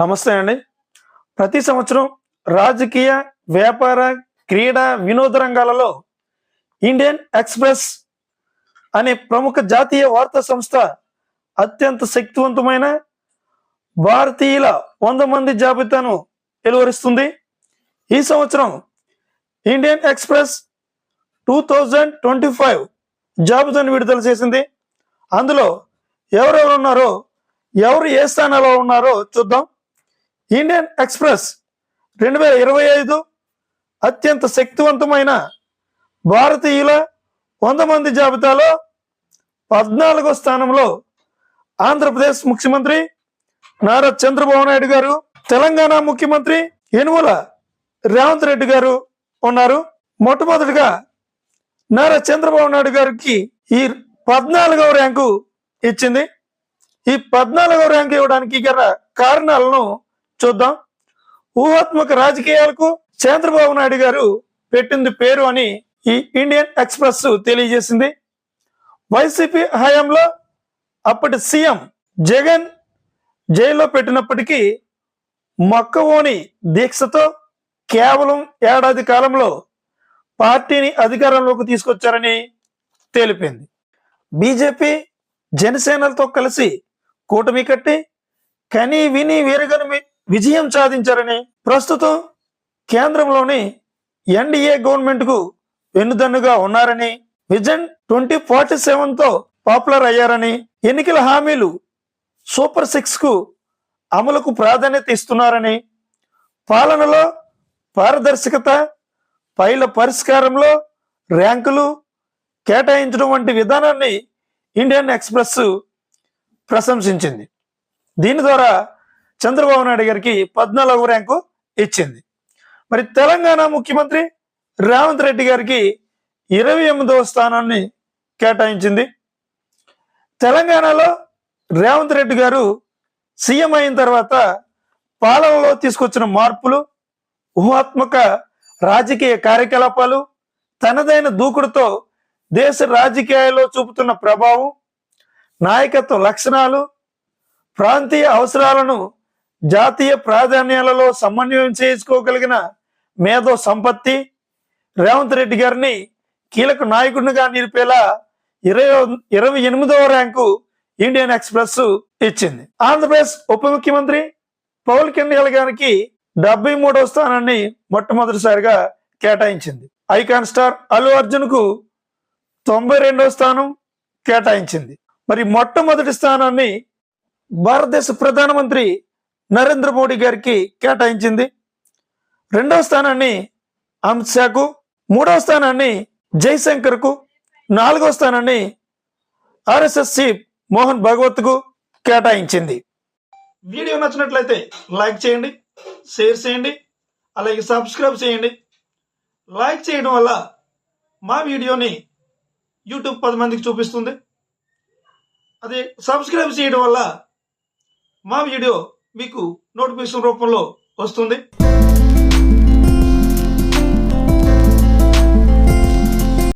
నమస్తే అండి. ప్రతి సంవత్సరం రాజకీయ వ్యాపార క్రీడా వినోద రంగాలలో ఇండియన్ ఎక్స్ప్రెస్ అనే ప్రముఖ జాతీయ వార్తా సంస్థ అత్యంత శక్తివంతమైన భారతీయుల వంద మంది జాబితాను వెలువరిస్తుంది. ఈ సంవత్సరం Indian Express two thousand twenty five జాబితాను విడుదల చేసింది. అందులో ఎవరెవరు ఉన్నారో ఎవరు ఏ స్థానాల్లో ఉన్నారో చూద్దాం. ఇండియన్ ఎక్స్ప్రెస్ రెండు వేల ఇరవై ఐదు అత్యంత శక్తివంతమైన భారతీయుల వంద మంది జాబితాలో పద్నాలుగో స్థానంలో ఆంధ్రప్రదేశ్ ముఖ్యమంత్రి నారా చంద్రబాబు నాయుడు గారు తెలంగాణ ముఖ్యమంత్రి యనుమల రేవంత్ రెడ్డి గారు ఉన్నారు. మొట్టమొదటిగా నారా చంద్రబాబు నాయుడు గారికి ఈ పద్నాలుగవ ర్యాంకు ఇచ్చింది. ఈ పద్నాలుగవ ర్యాంక్ ఇవ్వడానికి గల కారణాలను చూద్దాం. ఊహాత్మక రాజకీయాలకు చంద్రబాబు నాయుడు గారు పెట్టింది పేరు అని ఈ ఇండియన్ ఎక్స్ప్రెస్ తెలియజేసింది. వైసీపీ హయాంలో అప్పటి సీఎం జగన్ జైల్లో పెట్టినప్పటికీ మొక్కవోని దీక్షతో కేవలం ఏడాది కాలంలో పార్టీని అధికారంలోకి తీసుకొచ్చారని తెలిపింది బీజేపీ జనసేనలతో కలిసి కూటమి కట్టి కని విని వీరగని విజయం సాధించారని ప్రస్తుతం కేంద్రంలోని ఎన్డీఏ గవర్నమెంట్కు వెన్నుదన్నుగా ఉన్నారని విజన్ ట్వంటీ ఫార్టీ సెవెన్తో పాపులర్ అయ్యారని ఎన్నికల హామీలు సూపర్ సిక్స్కు అమలుకు ప్రాధాన్యత ఇస్తున్నారని పాలనలో పారదర్శకత పైల పరిష్కారంలో ర్యాంకులు కేటాయించడం వంటి విధానాన్ని ఇండియన్ ఎక్స్ప్రెస్ ప్రశంసించింది. దీని ద్వారా చంద్రబాబు నాయుడు గారికి పద్నాలుగవ ర్యాంకు ఇచ్చింది. మరి తెలంగాణ ముఖ్యమంత్రి రేవంత్ రెడ్డి గారికి ఇరవై ఎనిమిదవ స్థానాన్ని కేటాయించింది. తెలంగాణలో రేవంత్ రెడ్డి గారు సీఎం అయిన తర్వాత పాలనలో తీసుకొచ్చిన మార్పులు ఊహాత్మక రాజకీయ కార్యకలాపాలు తనదైన దూకుడుతో దేశ రాజకీయాల్లో చూపుతున్న ప్రభావం నాయకత్వ లక్షణాలు ప్రాంతీయ అవసరాలను జాతీయ ప్రాధాన్యాలలో సమన్వయం చేసుకోగలిగిన మేధో సంపత్తి రేవంత్ రెడ్డి గారిని కీలక నాయకుడిగా నిలిపేలా ఇరవై ఇరవై ఎనిమిదవ ర్యాంకు ఇండియన్ ఎక్స్ప్రెస్ ఇచ్చింది. ఆంధ్రప్రదేశ్ ఉప ముఖ్యమంత్రి పవన్ కళ్యాణ్ గారికి డెబ్బై మూడవ స్థానాన్ని మొట్టమొదటిసారిగా కేటాయించింది. ఐకాన్ స్టార్ అల్లు అర్జున్కు తొంభై రెండవ స్థానం కేటాయించింది. మరి మొట్టమొదటి స్థానాన్ని భారతదేశ ప్రధానమంత్రి నరేంద్ర మోడీ గారికి కేటాయించింది. రెండవ స్థానాన్ని అమిత్ షాకు మూడవ స్థానాన్ని జయశంకర్కు నాలుగవ స్థానాన్ని ఆర్ఎస్ఎస్ చీఫ్ మోహన్ భగవత్కు కేటాయించింది. వీడియో నచ్చినట్లయితే లైక్ చేయండి షేర్ చేయండి అలాగే సబ్స్క్రైబ్ చేయండి. లైక్ చేయడం వల్ల మా వీడియోని యూట్యూబ్ పది మందికి చూపిస్తుంది. అదే సబ్స్క్రైబ్ చేయడం వల్ల మా వీడియో మీకు నోటిఫికేషన్ రూపంలో వస్తుంది.